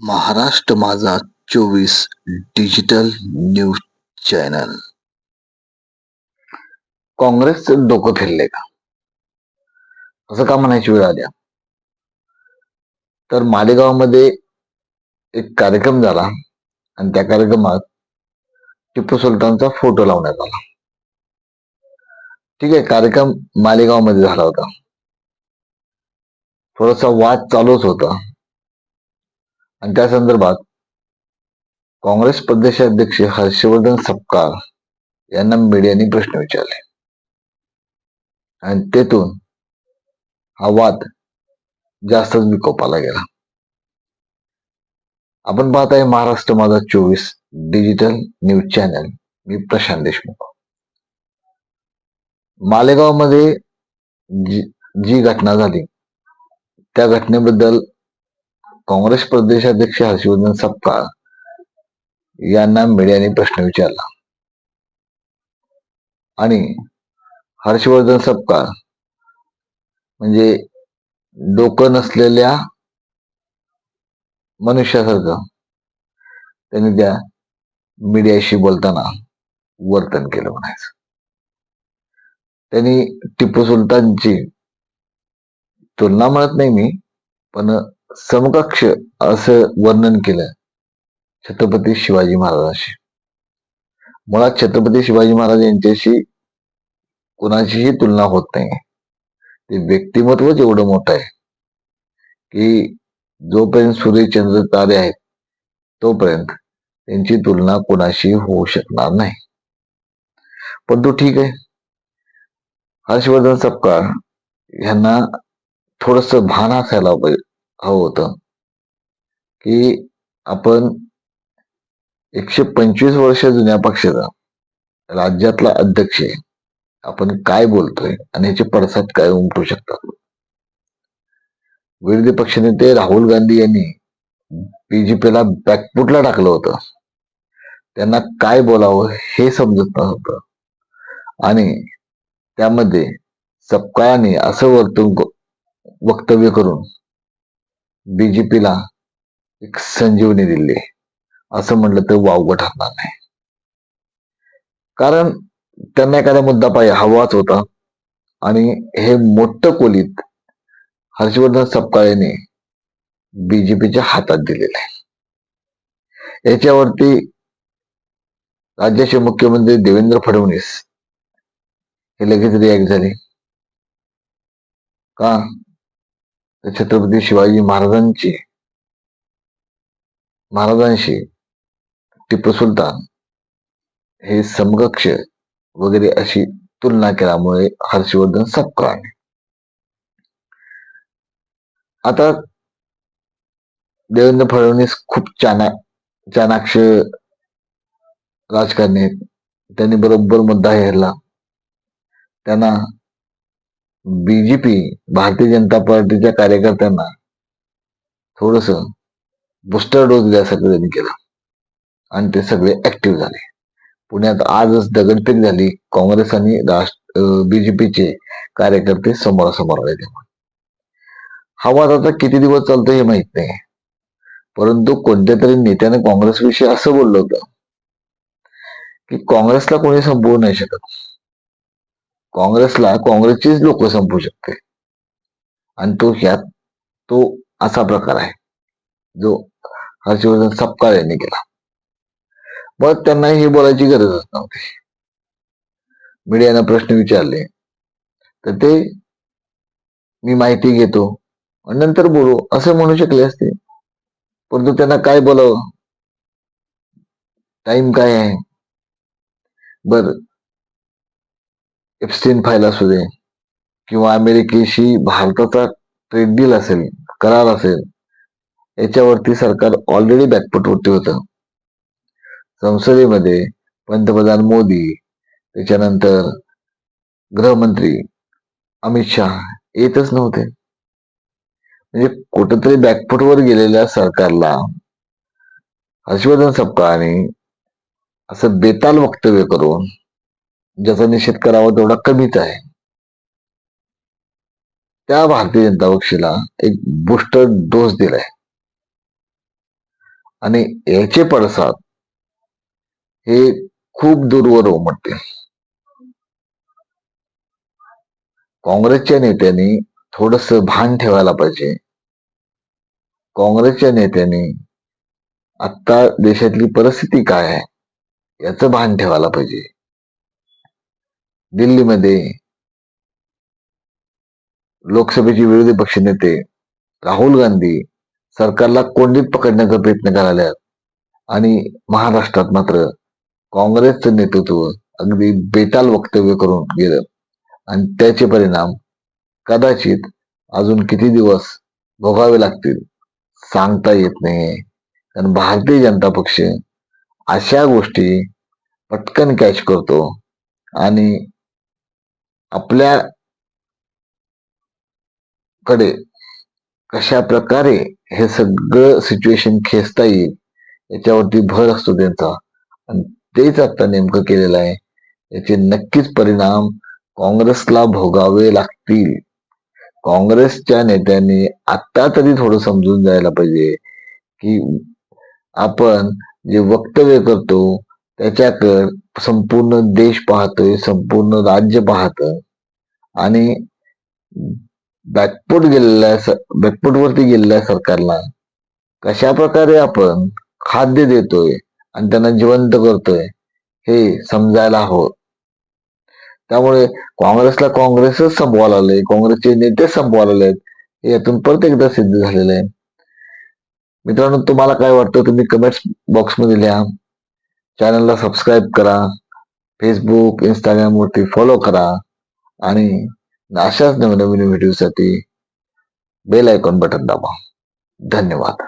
महाराष्ट्र माझा चोवीस digital news channel. काँग्रेसचं डोकं फिरले का? असं का म्हणायची वेळ आल्या तर मालेगावमध्ये एक कार्यक्रम झाला आणि त्या कार्यक्रमात टिपू सुलतानचा फोटो लावण्यात आला. ठीक आहे कार्यक्रम मालेगावमध्ये झाला होता. थोडासा वाद चालूच होता. आणि त्या संदर्भात काँग्रेस प्रदेशाध्यक्ष हर्षवर्धन सपकाळ यांना मीडियाने प्रश्न विचारले. आणि तेथून हा वाद जास्तच विकोपाला गेला. आपण पाहत आहे महाराष्ट्र माझा चोवीस डिजिटल न्यूज चॅनल. मी प्रशांत देशमुख. मालेगावमध्ये जी जी घटना झाली त्या घटनेबद्दल काँग्रेस प्रदेशाध्यक्ष हर्षवर्धन सपकाळ यांना मीडियाने प्रश्न विचारला. आणि हर्षवर्धन सपकाळ म्हणजे डोकं नसलेल्या मनुष्यासारखं त्यांनी त्या मीडियाशी बोलताना वर्तन केलं म्हणायचं. त्यांनी टिपू सुलतानची तुलना म्हणत नाही मी पण समकक्ष असं वर्णन केलं छत्रपती शिवाजी महाराजांशी. मुळात छत्रपती शिवाजी महाराज यांच्याशी कुणाचीही तुलना होत नाही. ते व्यक्तिमत्वच एवढं मोठं आहे की जोपर्यंत सूर्यचंद्र तारे आहेत तोपर्यंत त्यांची तुलना कोणाशी होऊ शकणार नाही. पण तो ठीक आहे. हर्षवर्धन सपकाळ यांना थोडस भान असायला पाहिजे. हवं होतं. की आपण एकशे पंचवीस वर्ष जुन्या पक्षाचा राज्यातला अध्यक्ष आहे. आपण काय बोलतोय आणि याचे पडसाद काय उमटू शकतात? विरोधी पक्षनेते राहुल गांधी यांनी बीजेपीला बॅकफुटला टाकलं होतं. त्यांना काय बोलावं हे समजत नव्हतं. आणि त्यामध्ये सपकाळाने असं वर्तून वक्तव्य करून बीजेपीला एक संजीवनी दिली. असं म्हटलं तर वावगं ठरणार नाही. कारण त्यांना एखादा मुद्दा पाहिजे हवाच होता. आणि हे मोठं कोलीत हर्षवर्धन सपकाळेने बीजेपीच्या हातात दिलेलं आहे. याच्यावरती राज्याचे मुख्यमंत्री देवेंद्र फडणवीस हे लगेच रिॲक्ट झाले. का? छत्रपती शिवाजी महाराजांची महाराजांशी टिपू सुलतान हे समकक्ष वगैरे अशी तुलना केल्यामुळे हर्षवर्धन सपकाळ आता देवेंद्र फडणवीस खूप चाना चाणाक्ष राजकारणी आहेत. त्यांनी बरोबर मुद्दा हेरला. त्यांना बीजेपी भारतीय जनता पार्टीच्या कार्यकर्त्यांना थोडस बुस्टर डोस द्यासाठी सगळ्यांनी केला. आणि ते सगळे ऍक्टिव्ह झाले. पुण्यात आजच दगडफेक झाली. काँग्रेस आणि राष्ट्र बीजेपीचे कार्यकर्ते समोरासमोर आले तेव्हा. हा वाद आता किती दिवस चालतो हे माहीत नाही. परंतु कोणत्या तरी नेत्याने काँग्रेसविषयी असं बोललं होतं की काँग्रेसला कोणी संपवू नाही शकत. काँग्रेसला काँग्रेसचीच लोक संपू शकते. आणि तो ह्यात तो असा प्रकार आहे. जो हर्षवर्धन सपकाळ यांनी केला. मग त्यांना हे बोलायची गरजच नव्हती. मीडियानं प्रश्न विचारले. तर ते मी माहिती घेतो आणि नंतर बोलू. असं म्हणू शकले असते. परंतु त्यांना काय बोलावं? टाइम काय आहे? बर. एफस्टीन फाईल असू दे किंवा अमेरिकेशी भारताचा ट्रेड डील असेल करार असेल याच्यावरती सरकार ऑलरेडी बॅकपटवरती होतं. संसदेमध्ये पंतप्रधान मोदी त्याच्यानंतर गृहमंत्री अमित शहा येतच नव्हते. म्हणजे कुठंतरी बॅकफुटवर गेलेल्या सरकारला हर्षवर्धन सपकाळाने असं बेताल वक्तव्य करून ज्याचा निषेध करावा तेवढा कमीच आहे. त्या भारतीय जनता पक्षाला एक बुस्टर डोस दिलाय. आणि याचे पडसाद हे खूप दूरवर उमटते. काँग्रेसच्या नेत्यांनी थोडस भान ठेवायला पाहिजे. काँग्रेसच्या नेत्यांनी आता देशातली परिस्थिती काय आहे याचं भान ठेवायला पाहिजे. दिल्लीमध्ये लोकसभेचे विरोधी पक्षनेते राहुल गांधी सरकारला कोंडीत पकडण्याचा प्रयत्न करायला आणि महाराष्ट्रात मात्र काँग्रेसचं नेतृत्व अगदी बेताल वक्तव्य करून गेलं. आणि त्याचे परिणाम कदाचित अजून किती दिवस भोगावे लागतील सांगता येत नाही कारण भारतीय जनता पक्ष अशा गोष्टी पटकन कॅच करतो आणि आपल्या कडे कशा प्रकारे हे सगळं सिच्युएशन खेचता येईल याच्यावरती भर असतो त्यांचा. आणि तेच आता नेमकं केलेलं आहे. याचे नक्कीच परिणाम काँग्रेसला भोगावे लागतील. काँग्रेसच्या नेत्यांनी आता तरी थोडं समजून जायला पाहिजे की आपण जे वक्तव्य करतो त्याच्यात संपूर्ण देश पाहतोय संपूर्ण राज्य पाहत. आणि बॅकफूट गेलेल्या बॅकफूट वरती गेलेल्या सरकारला कशा प्रकारे आपण खाद्य देतोय आणि त्यांना जिवंत करतोय हे समजायला हवं. त्यामुळे काँग्रेसला काँग्रेसच संपवायला लागले काँग्रेसचे नेते संपवायला लागलेत हे यातून परत एकदा सिद्ध झालेलं आहे. मित्रांनो तुम्हाला काय वाटतं तुम्ही कमेंट्स बॉक्समध्ये लिहा. चॅनलला सबस्क्राईब करा फेसबुक इंस्टाग्रामवरती फॉलो करा आणि अशाच नवनवीन व्हिडिओसाठी बेल आयकॉन बटन दाबा. धन्यवाद.